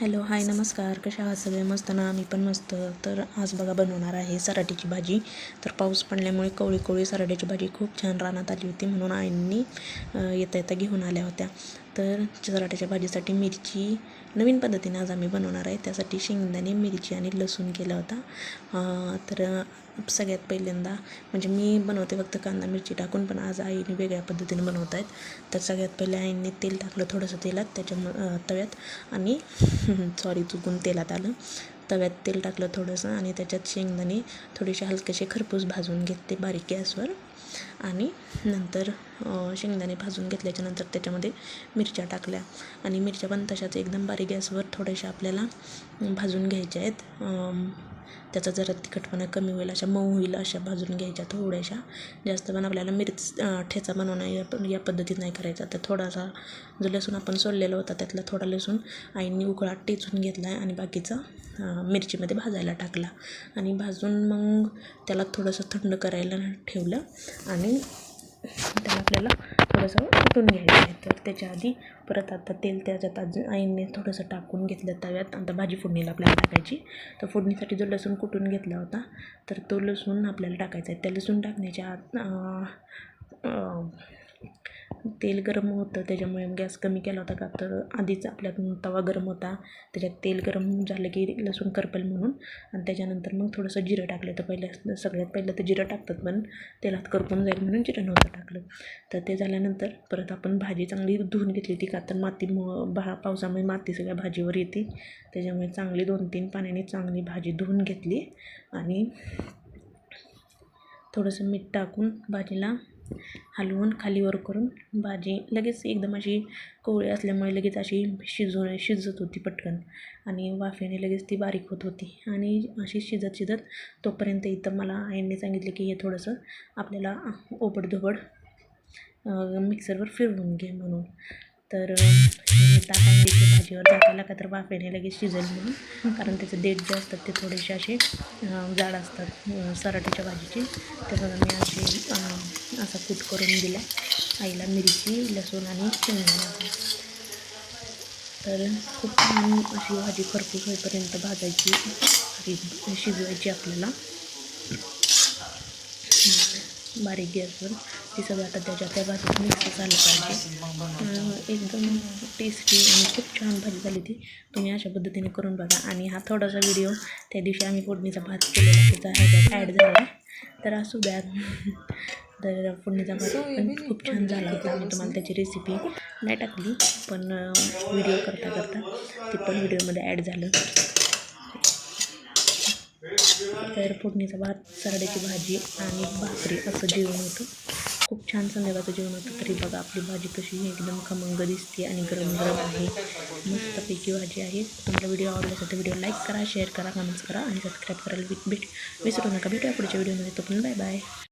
Hello hi नमस्कार. कशा आहात सगळे? मस्त ना? आम्ही पण मस्त. तर आज बघा बनवणार आहे सराटीची भाजी. तर पाऊस पडल्यामुळे कवळी कवळी सराट्याची भाजी खूप छान रानात आली होती म्हणून आईंनी येता येता घेऊन आल्या होत्या. तर सराट्याच्या भाजीसाठी मिरची नवीन पद्धतीने आज आम्ही बनवणार आहे. त्यासाठी शेंगदाणे मिरची आणि लसूण केला होता. तर सगळ्यात पहिल्यांदा म्हणजे मी बनवते फक्त कांदा मिरची टाकून पण आज आईने वेगळ्या पद्धतीने बनवत आहेत. तर सगळ्यात पहिले आईने तेल टाकलं थोडंसं तेलात त्याच्यामुळं तव्यात आणि सॉरी चुकून तेलात आलं. तव्यात तेल टाकलं थोडंसं आणि त्याच्यात शेंगदाणे थोडेसे हलकेसे खरपूस भाजून घेतले बारीक गॅसवर. आणि नंतर शेंगदाणे भाजून घेतल्याच्या नंतर त्याच्यामध्ये मिरच्या टाकल्या. आणि मिरच्या पण तशाच एकदम बारीक गॅसवर थोड्याशा आपल्याला भाजून घ्यायच्या आहेत. त्याचा जरा तिखटपणा कमी होईल अशा मऊ होईल अशा भाजून घ्यायच्या थोड्याशा. जास्त पण आपल्याला मिरच ठेचा बनवणं या या पद्धतीत नाही करायचा. तर थोडासा जो लसूण आपण सोडलेला होता त्यातला थोडा लसूण आईंनी उकळा टेचून घेतला आहे आणि बाकीचा मिरचीमध्ये भाजायला टाकला. आणि भाजून मग त्याला थोडंसं थंड करायला ठेवलं. आणि त्याला आपल्याला थोडंसं उतून घ्यायचं आहे. तर त्याच्या आधी परत आता तेल त्याच्यात अजून आईने थोडंसं टाकून घेतलं तव्यात. आता भाजी फोडणीला आपल्याला टाकायची. तर फोडणीसाठी जो लसूण कुटून घेतला होता तर तो लसूण आपल्याला टाकायचा आहे. त्या लसूण टाकण्याच्या आत तेल गरम होतं त्याच्यामुळे गॅस कमी केला होता का? तर आधीच आपल्या तवा गरम होता. त्याच्यात तेल गरम झालं की लसूण करपेल म्हणून. आणि त्याच्यानंतर मग थोडंसं जिरं टाकलं तर पहिल्या सगळ्यात पहिलं तर जिरं टाकतात पण तेलात करपून जाईल म्हणून जिरं नव्हतं टाकलं. तर ते झाल्यानंतर परत आपण भाजी चांगली धुवून घेतली ती का? तर माती भा पावसामुळे माती सगळ्या भाजीवर येते. त्याच्यामुळे चांगली दोन तीन पाण्याने चांगली भाजी धुवून घेतली. आणि थोडंसं मीठ टाकून भाजीला हलवून खालीवर करून भाजी लगेच एकदम अशी कोवळी असल्यामुळे लगेच अशी शिजव शिजत होती पटकन. आणि वाफेने लगेच ती बारीक होत होती. आणि अशी शिजत शिजत तोपर्यंत इथं मला आईने सांगितलं की हे थोडंसं आपल्याला ओबडधोबड मिक्सरवर फिरवून घे म्हणून. तर घेतली भाजीवर टाकायला का तर वाफेने लगेच शिजेल म्हणून कारण त्याचे देठ जे असतात ते थोडेसे असे जाड असतात सराटीच्या भाजीचे. त्यामुळे मी असे असा कूट करून दिला. आईला मिरची लसूण आणि शेंगदाणे तर खूप छान अशी भाजी खरपूस होईपर्यंत भाजायची शिजवायची आपल्याला. बारीक गॅसवर ती सगळं आता त्याच्या त्या भाजीत मिक्स झालं पाहिजे. एकदम टेस्टी आणि खूप छान भाजी झाली ती. तुम्ही अशा पद्धतीने करून बघा. आणि हा थोडासा व्हिडिओ त्या दिवशी आम्ही फोडणीचा भात केलेला त्याचा ह्याच्यात ॲड झाला तर असू द्या. तर फोडणीचा भात पण खूप छान झाला होता. मी तुम्हाला त्याची रेसिपी नाही टाकली पण व्हिडिओ करता करता ते पण व्हिडिओमध्ये ॲड झालं. तर फोडणीचा भात सरड्याची भाजी आणि भाकरी असं जेवण होतं. खूप छान संध्याकाळचं जेवण होतं. तरी बघा आपली भाजी कशी एकदम खमंग दिसते आणि गरम गरम आहे. मस्तपैकी भाजी आहे. तुम्हाला व्हिडिओ आवडला असेल तर व्हिडिओ लाईक करा शेअर करा कमेंट्स करा आणि सबस्क्राईब करायला भेट भेट विसरू नका. भेटूया पुढच्या व्हिडिओमध्ये. तो पण बाय बाय